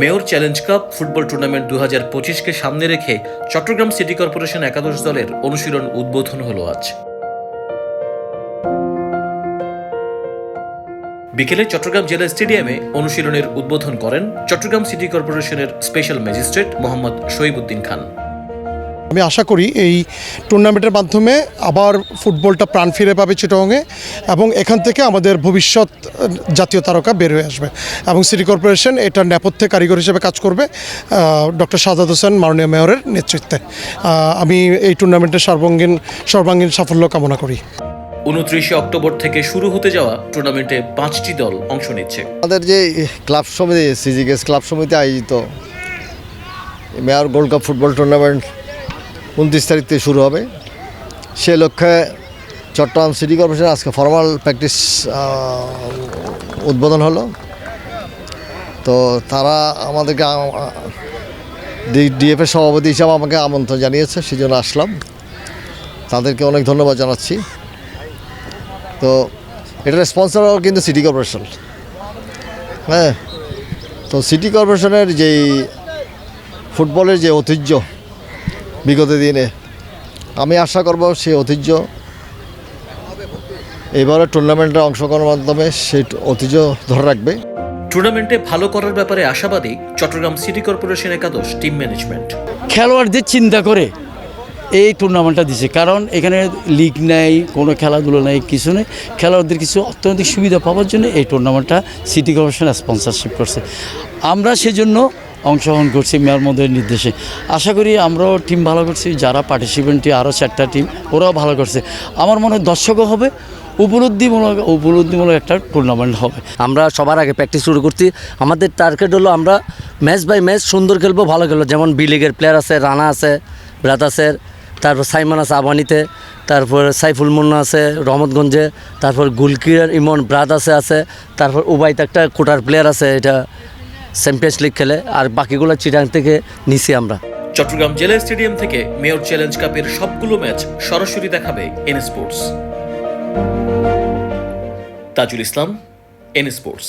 Mayor challenge cup football tournament দু হাজার পঁচিশকে সামনে রেখে চট্টগ্রাম সিটি কর্পোরেশন একাদশ দলের অনুশীলন উদ্বোধন হলো আজ। বিকেলে চট্টগ্রাম জেলা স্টেডিয়ামে অনুশীলনের উদ্বোধন করেন চট্টগ্রাম সিটি কর্পোরেশনের স্পেশাল ম্যাজিস্ট্রেট মোহাম্মদ শহীবুদ্দিন খান। আমি আশা করি এই টুর্নামেন্টের মাধ্যমে আবার ফুটবলটা প্রাণ ফিরে পাবে চিটংয়ে এবং এখান থেকে আমাদের ভবিষ্যৎ জাতীয় তারকা বের হয়ে আসবে এবং সিটি কর্পোরেশন এটার নেপথ্যে কারিগর হিসেবে কাজ করবে ডক্টর সাজাদ হোসেন মাননীয় মেয়রের নেতৃত্বে। আমি এই টুর্নামেন্টের সর্বাঙ্গীন সর্বাঙ্গীন সাফল্য কামনা করি। উনত্রিশে অক্টোবর থেকে শুরু হতে যাওয়া টুর্নামেন্টে পাঁচটি দল অংশ নিচ্ছে। আমাদের যে ক্লাব সমিতি সিজিকেস ক্লাব সমিতি আয়োজিত mayor gold cup football tournament উনত্রিশ তারিখ থেকে শুরু হবে। সে লক্ষ্যে চট্টগ্রাম সিটি কর্পোরেশন আজকে ফর্মাল প্র্যাকটিস উদ্বোধন হলো। তো তারা আমাদেরকে ডিএফের সভাপতি হিসাবে আমাকে আমন্ত্রণ জানিয়েছে সেই জন্য আসলাম। তাদেরকে অনেক ধন্যবাদ জানাচ্ছি। তো এটার স্পন্সর কিন্তু সিটি কর্পোরেশন। হ্যাঁ তো সিটি কর্পোরেশনের যেই ফুটবলের যে ঐতিহ্য বিগত দিনে আমি আশা করব সেই ঐতিহ্য এবারে টুর্নামেন্টে অংশগ্রহণের মাধ্যমে সেই ঐতিহ্য ধরে রাখবে। টুর্নামেন্টে ভালো করার ব্যাপারে আশাবাদী চট্টগ্রাম সিটি কর্পোরেশন একাদশ টিম ম্যানেজমেন্ট খেলোয়াড়দের চিন্তা করে এই টুর্নামেন্টটা দিছে কারণ এখানে লিগ নেই কোনো খেলাধুলো নেই কিছু নেই খেলোয়াড়দের কিছু অর্থনৈতিক সুবিধা পাওয়ার জন্য এই টুর্নামেন্টটা সিটি কর্পোরেশন স্পন্সরশিপ করছে। আমরা সেজন্য অংশগ্রহণ করছি মেয়র মধ্যের নির্দেশে। আশা করি আমরাও টিম ভালো করছি, যারা পার্টিসিপেন্টটি আরও চারটা টিম ওরাও ভালো করছে। আমার মনে হয় দর্শকও হবে, উপলব্ধিমূলক উপলব্ধিমূলক একটা টুর্নামেন্ট হবে। আমরা সবার আগে প্র্যাকটিস শুরু করছি। আমাদের টার্গেট হলো আমরা ম্যাচ বাই ম্যাচ সুন্দর খেলব, ভালো খেলব। যেমন বি লিগের প্লেয়ার আছে রানা আছে ব্রাতাসের তারপর সাইমান আছে আবানিতে তারপর সাইফুল মুন্না আছে রহমতগঞ্জে তারপর গুলকির ইমন ব্রাদ আছে আছে। তারপর উবাইতে একটা কোটার প্লেয়ার আছে, এটা চ্যাম্পিয়ন্স লিগ খেলে, আর বাকিগুলো চিটাং থেকে নিছি আমরা। চট্টগ্রাম জেলা স্টেডিয়াম থেকে মেয়র চ্যালেঞ্জ কাপের সবগুলো ম্যাচ সরাসরি দেখাবে N sports Tajul Islam N sports